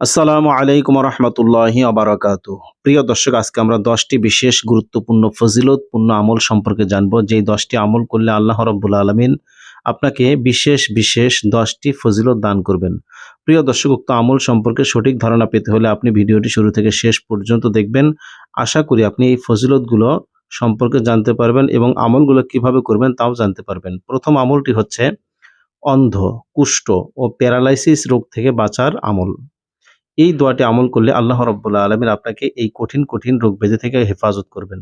আসসালামু আলাইকুম রহমতুল্লাহি আবরাকাত প্রিয় দর্শক, আজকে আমরা দশটি বিশেষ গুরুত্বপূর্ণ ফজিলতপূর্ণ আমল সম্পর্কে জানব। যেই দশটি আমল করলে আল্লাহ রব্বুল আলমিন আপনাকে বিশেষ বিশেষ দশটি ফজিলত দান করবেন। প্রিয় দর্শক, উক্ত আমল সম্পর্কে সঠিক ধারণা পেতে হলে আপনি ভিডিওটি শুরু থেকে শেষ পর্যন্ত দেখবেন। আশা করি আপনি এই ফজিলতগুলো সম্পর্কে জানতে পারবেন এবং আমলগুলো কীভাবে করবেন তাও জানতে পারবেন। প্রথম আমলটি হচ্ছে অন্ধ, কুষ্ঠ ও প্যারালাইসিস রোগ থেকে বাঁচার আমল। এই দোয়াটি আমল করলে আল্লাহ রব্বুল্লাহ আলমিন আপনাকে এই কঠিন কঠিন রোগ বেঁধে থেকে হেফাজত করবেন।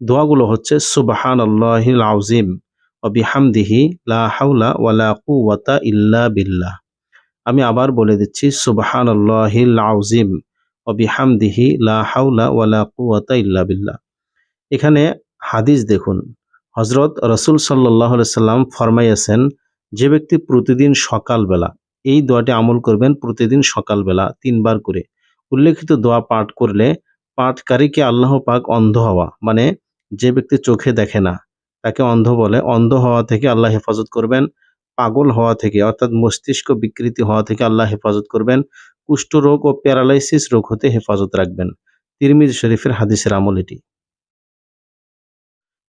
দোয়াগুলো হচ্ছে সুবাহান আল্লাহিল আউজিম ও বিহামদিহি লা হাউলা ওয়ালা কুওয়াতা ইল্লা বিল্লাহ। আমি আবার বলে দিচ্ছি সুবাহান আল্লাহিল আউজিম ও বিহামদিহি লা হাউলা ওয়ালা কুওয়াতা ইল্লা বিল্লাহ। এখানে হাদিস দেখুন হজরত রসুল সাল্লাহ সাল্লাম ফরমাইয়াছেন, যে ব্যক্তি প্রতিদিন সকালবেলা এই দোয়াটি আমল করবেন প্রতিদিন সকালবেলা তিনবার করে। উল্লেখিত দোয়া পাঠ করলে পাঠকারীকে আল্লাহ পাক অন্ধ হওয়া মানে যে ব্যক্তি চোখে দেখে না, তাকে অন্ধ বলে। অন্ধ হওয়া থেকে আল্লাহ হেফাজত করবেন, পাগল হওয়া থেকে, অর্থাৎ মস্তিষ্ক বিকৃতি হওয়া থেকে আল্লাহ হেফাজত করবেন, কুষ্ঠরোগ ও প্যারালাইসিস রোগ হতে হেফাজত রাখবেন। তিরমিজ শরীফের হাদিসের আমল এটি।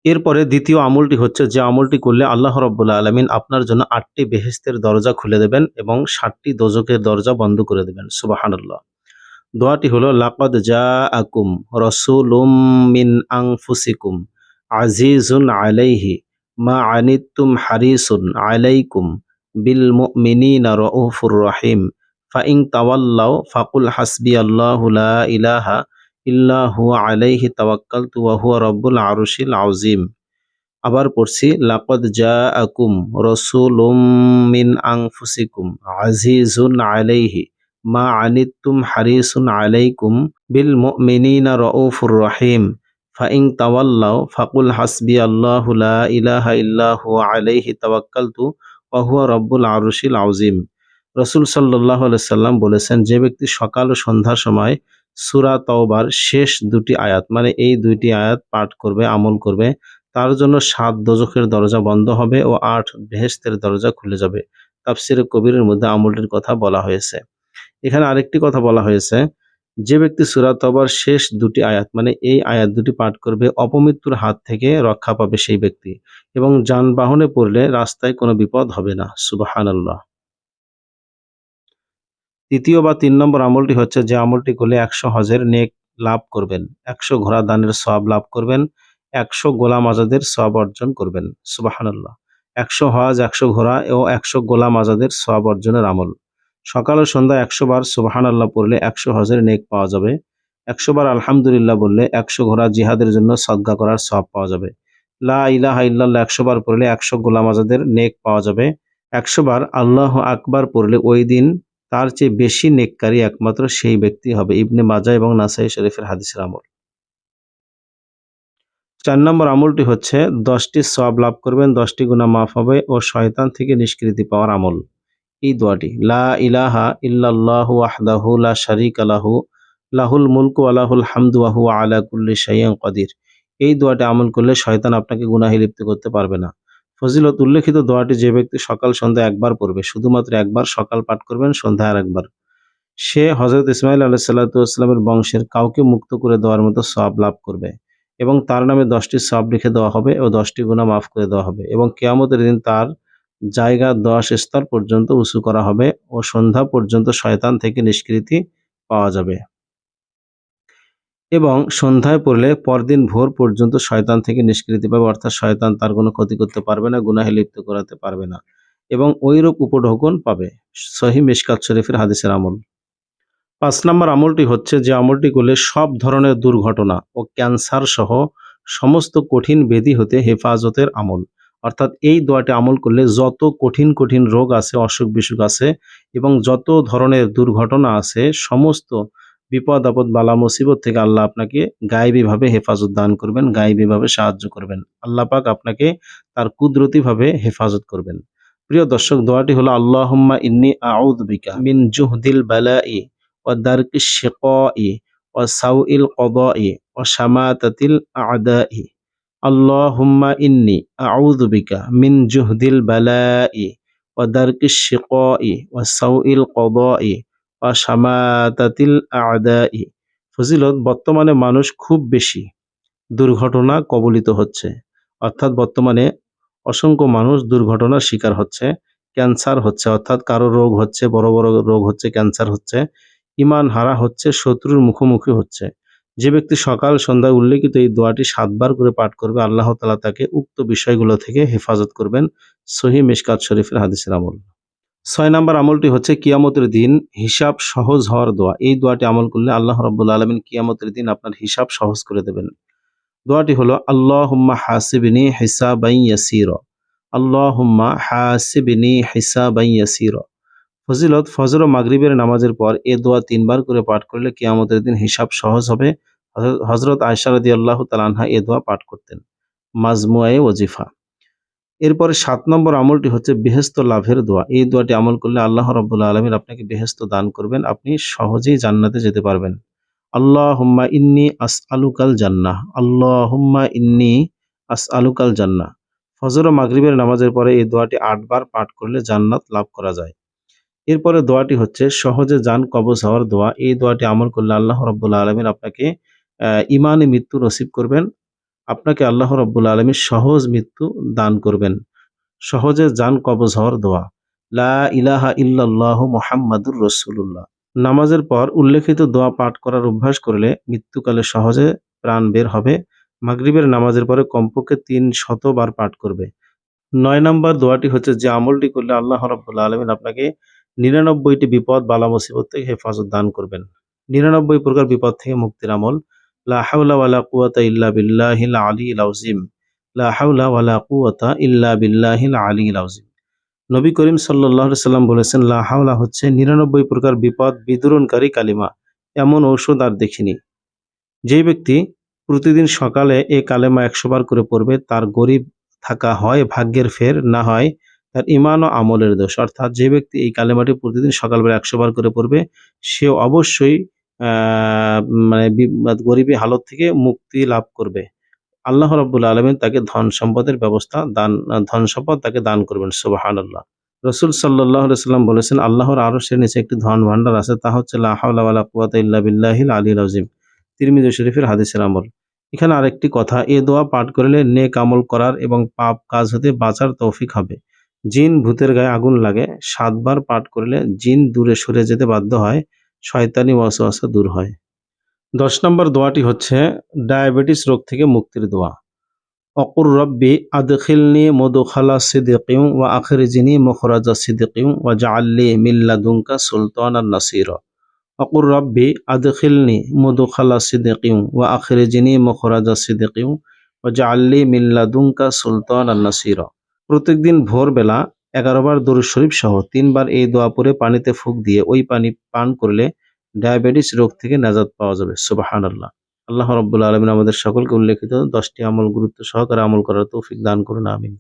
এরপরে দ্বিতীয় আমলটি হচ্ছে যে আমলটি করলে আল্লাহ রব্বুল্লা আলমিন আপনার জন্য আটটি বেহেস্তের দরজা খুলে দেবেন এবং ষাটটি দোজকের দরজা বন্ধ করে দেবেন। সুবাহানুল্লাহ। দোয়াটি হলো, লাকদ জা আকুম রসুলুম মিন আংফুসিকুম আজিজুন আলাইহি মা আনিতুম হারিসুন আলাইকুম বিল রউফুর রহিম। ফাইং তাওয়াল্লাও ফাকুল হাসবি আল্লাহু লা ইল্লাহু আলাইহি তাওয়াক্কালতু ওয়া হুয়া রব্বুল আবার পড়ছি, লাকদ জাআকুম রাসূলুম মিন আনফুসিকুম আজিজুন আলাইহি মা আনিতুম হারিসুন আলাইকুম বিল মুমিনিনা রাউফুর রহিম। ফাইং তাওয়াল্লাও ফাকুল হাসবি আল্লাহু লা ইলাহা ইল্লাহু আলাইহি তাওয়াক্কালতু ওয়া হুয়া রব্বুল আরশিল আযীম। রসুল সাল্লাহ সাল্লাম বলেছেন, যে ব্যক্তি সকাল ও সন্ধ্যার সময় সুরা তওবার শেষ দুটি আয়াত মানে এই দুইটি আয়াত পাঠ করবে, আমল করবে, তার জন্য সাত দোজখের দরজা বন্ধ হবে ও আট বেহেস্তের দরজা খুলে যাবে। তাফসির কবিরের মধ্যে আমলটির কথা বলা হয়েছে। এখানে আরেকটি কথা বলা হয়েছে, যে ব্যক্তি সুরা তবার শেষ দুটি আয়াত মানে এই আয়াত দুটি পাঠ করবে, অপমৃত্যুর হাত থেকে রক্ষা পাবে সেই ব্যক্তি এবং যানবাহনে পড়লে রাস্তায় কোনো বিপদ হবে না। সুবাহান আল্লাহ তৃতীয় বা তিন নম্বর আমলটি হচ্ছে যে আমলটি করলে একশো হজের নেক লাভ করবেন, একশো ঘোড়া দানের সব লাভ করবেন, একশো গোলাম আজাদের সব অর্জন করবেন সুবাহান্লাহ একশো হজ, একশো ঘোড়া ও একশো গোলাম আজাদের সব অর্জনের আমল। সকাল ও সন্ধ্যা একশো বার সুবাহান আল্লাহ পড়লে একশো হজের নেক পাওয়া যাবে, একশো বার আলহামদুলিল্লাহ বললে একশো ঘোড়া জিহাদের জন্য সদ্গা করার সব পাওয়া যাবে, লা ইলাহা ইল্লাল্লাহ একশো বার পড়লে একশো গোলাম আজাদের নেক পাওয়া যাবে, একশো বার আল্লাহ আকবার পড়লে ওই দিন তার চেয়ে বেশি নেককারী একমাত্র সেই ব্যক্তি হবে ইবনে মাজা এবং নাসাই শরীফের হাদিসের আমল। চার নম্বর আমলটি হচ্ছে, দশটি সব লাভ করবেন, দশটি গুণা মাফ হবে ও শয়তান থেকে নিষ্কৃতি পাওয়ার আমল। এই দোয়াটি, লা ইলাহা ইল্লাল্লাহু আহদাহু লা শারিক আলাহু লাহুল মুলকু আলাহুল হামদু আহু আলা কুল্লি কদির। এই দোয়াটি আমল করলে শয়তান আপনাকে গুনাহে লিপ্ত করতে পারবে না। ফজিলত উল্লেখিত দোয়াটি যে ব্যক্তি সকাল, সন্ধ্যা একবার পড়বে, শুধুমাত্র একবার সকাল পাঠ করবেন, সন্ধ্যা আর একবার। সে হজরত ইসমাইল আল্লাহ সাল্লাতামের বংশের কাউকে মুক্ত করে দেওয়ার মতো সব লাভ করবে এবং তার নামে দশটি সব লিখে দেওয়া হবে ও দশটি গুণা মাফ করে দেওয়া হবে এবং কেয়ামতের দিন তার জায়গা দশ স্তর পর্যন্ত উঁচু করা হবে ও সন্ধ্যা পর্যন্ত শয়তান থেকে নিষ্কৃতি পাওয়া যাবে। এবং সন্ধ্যায় পড়লে পরদিন ভোর পর্যন্ত শয়তান থেকে নিষ্কৃতি পাবে, অর্থাৎ শয়তান তার কোনো ক্ষতি করতে পারবে না, গুনাহে লিপ্ত করাতে পারবে না এবং ওইরূপ উপঢৌকন পাবে। সহি মিসকাত শরীফের হাদিসের আমল। পাঁচ নম্বর আমলটি হচ্ছে যে আমলটি করলে সব ধরনের দুর্ঘটনা ও ক্যান্সার সহ সমস্ত কঠিন বেদি হতে হেফাজতের আমল। অর্থাৎ এই দোয়াটি আমল করলে যত কঠিন কঠিন রোগ আছে, অসুখ বিসুখ আছে এবং যত ধরনের দুর্ঘটনা আছে, সমস্ত বিপদ, আপদ, বালা, মুসিবত থেকে আল্লাহ আপনাকে গায়েবীভাবে হেফাজত দান করবেন, গায়েবীভাবে সাহায্য করবেন। আল্লাহ পাক আপনাকে তার কুদরতিভাবে হেফাজত করবেন। প্রিয় দর্শক, দোয়াটি হলো, আল্লাহম্মা ইন্নি আউদ বিকা মিন জুহদিল বালাই ও দারকি শেকই ও সাউইল কদই ও শামাতাতিল আদাই আল্লাহুম্মা ইন্নি আউযু বিকা মিন জুহদিল বালাই ও দারকি শেকই ও সাউইল কদই ওয়া শামাতাতিল আদাই। ফজিলত, বর্তমানে মানুষ খুব বেশি দুর্ঘটনা কবলিত হচ্ছে। অর্থাৎ বর্তমানে অসংখ্য মানুষ দুর্ঘটনার শিকার হচ্ছে, ক্যান্সার হচ্ছে। অর্থাৎ কারও রোগ হচ্ছে, বড় বড় রোগ হচ্ছে, ক্যান্সার হচ্ছে, ইমান হারা হচ্ছে, শত্রুর মুখোমুখি হচ্ছে। যে ব্যক্তি সকাল সন্ধ্যায় উল্লেখিত এই দোয়াটি সাতবার করে পাঠ করবে, আল্লাহ তালা তাকে উক্ত বিষয়গুলো থেকে হেফাজত করবেন সহি মিশকাত শরীফের হাদিসের আমল। ছয় নম্বর আমলটি হচ্ছে কিয়ামতের দিন হিসাব সহজ হওয়ার দোয়া। এই দোয়াটি আমল করলে আল্লাহ রব্বুল আলমিন কিয়ামতের দিন আপনার হিসাব সহজ করে দেবেন। দোয়াটি হলো আল্লাহ হুম্মা হাসিবিনি হিসাবাই ইয়াসির। আল্লাহ হুম্মা হাসিবিনি হিসাবাই ইয়াসির। ফজিলত, ফজর ও মাগরিবের নামাজের পর এ দোয়া তিনবার করে পাঠ করলে কিয়ামতের দিন হিসাব সহজ হবে। হজরত আয়সা রদি আল্লাহ তালানহা এ দোয়া পাঠ করতেন। মাজমুয়ায়ে ওজিফা। এরপরে সাত নম্বর আমলটি হচ্ছে বেহেস্ত লাভের দোয়া। এই দোয়াটি আমল করলে আল্লাহ রব্বুল্লা আলমীর আপনাকে বেহেস্ত দান করবেন, আপনি সহজেই জান্নাতে যেতে পারবেন। আল্লাহ হুম্মা ইন্নি আস আলুকাল জান্নাহ। আল্লাহ হুম্মা ইন্নি আস আলুকাল জান্নাহ। ফজর মাগরিবের নামাজের পরে এই দোয়াটি আটবার পাঠ করলে জান্নাত লাভ করা যায়। এরপরে দোয়াটি হচ্ছে সহজে যান কবজ হওয়ার দোয়া। এই দোয়াটি আমল করলে আল্লাহ রব্বুল্লা আলমীর আপনাকে ইমানে মৃত্যু নসিব করবেন। আপনাকে আল্লাহ রব্বুল আলমীর সহজ মৃত্যু দান করবেন। সহজে যান কবজ হওয়ার দোয়া। লা ইলাহা ইল্লাল্লাহ মোহাম্মদুর রসুল্লাহ নামাজের পর উল্লেখিত দোয়া পাঠ করার অভ্যাস করলে মৃত্যুকালে সহজে প্রাণ বের হবে। মাগরিবের নামাজের পরে কমপক্ষে তিন শতবার পাঠ করবে। নয় নম্বর দোয়াটি হচ্ছে, যে আমলটি করলে আল্লাহ রব্বুল আলমিন আপনাকে নিরানব্বইটি বিপদ বালা মুসিবত থেকে হেফাজত দান করবেন। নিরানব্বই প্রকার বিপদ থেকে মুক্তির আমল। লা হাওলা ইল্লা বিল্লাহিল আলিল আউজিম লা হাওলা ইল্লা বিল্লাহিল আলিল আউজিম নবী করিম সাল্লাহ সাল্লাম বলেছেন, লা হাওলা হচ্ছে নিরানব্বই প্রকার বিপদ বিদুরণকারী কালিমা, এমন ঔষধ আর দেখিনি। যে ব্যক্তি প্রতিদিন সকালে এ কালেমা একশো বার করে পড়বে, তার গরিব থাকা হয়, ভাগ্যের ফের না হয়, তার ইমান ও আমলের দোষ। অর্থাৎ যে ব্যক্তি এই কালেমাটি প্রতিদিন সকালবেলা একশো বার করে পড়বে সে অবশ্যই মানে গরিবী হালত থেকে মুক্তি লাভ করবে। আল্লাহ রব্বুল আলমিন তাকে ধন সম্পদের ব্যবস্থা দান, ধন সম্পদ তাকে দান করবেন সুবাহান আল্লাহ রসুল সাল্লাহ সাল্লাম বলেছেন, আল্লাহর আরও সে নিচে একটি ধন ভান্ডার আছে, তা হচ্ছে লাহাউলা কুয়াত আলী রাজিম তিরমিদ শরীফের হাদিসের আমল। এখানে আরেকটি কথা, এ দোয়া পাঠ করলে নেক আমল করার এবং পাপ কাজ হতে বাঁচার তৌফিক হবে। জিন ভূতের গায়ে আগুন লাগে, সাতবার পাঠ করলে জিন দূরে সরে যেতে বাধ্য হয় শয়তানি ওয়াসওয়াসা দূর হয়। দশ নম্বর দোয়াটি হচ্ছে, ডায়াবেটিস রোগ থেকে মুক্তির দোয়া। অকুর রব্বি আদখিলনি মধুখালা সিদ্দিকিউ ওয়া আখরিজিনি মুখরাজা সিদ্দিকিউ ওয়া জাআল্লি মিল্লাদুনকা সুলতানান নাসির। অকুর রব্বি আদখিলনি মধুখালা সিদ্দিকিউ ওয়া আখরিজিনি মুখরাজা সিদ্দিকিউ ওয়া জাআল্লি মিল্লাদুনকা সুলতানান নাসির। প্রত্যেকদিন ভোরবেলা এগারোবার দরুদ শরীফ সহ তিনবার এই দোয়া পরে পানিতে ফুক দিয়ে ওই পানি পান করলে ডায়াবেটিস রোগ থেকে নাজাদ পাওয়া যাবে। সুবাহান আল্লাহ আল্লাহ রব্বুল আলমিন আমাদের সকলকে উল্লেখিত দশটি আমল গুরুত্ব সহকারে আমল করার তৌফিক দান করুন, আমিন।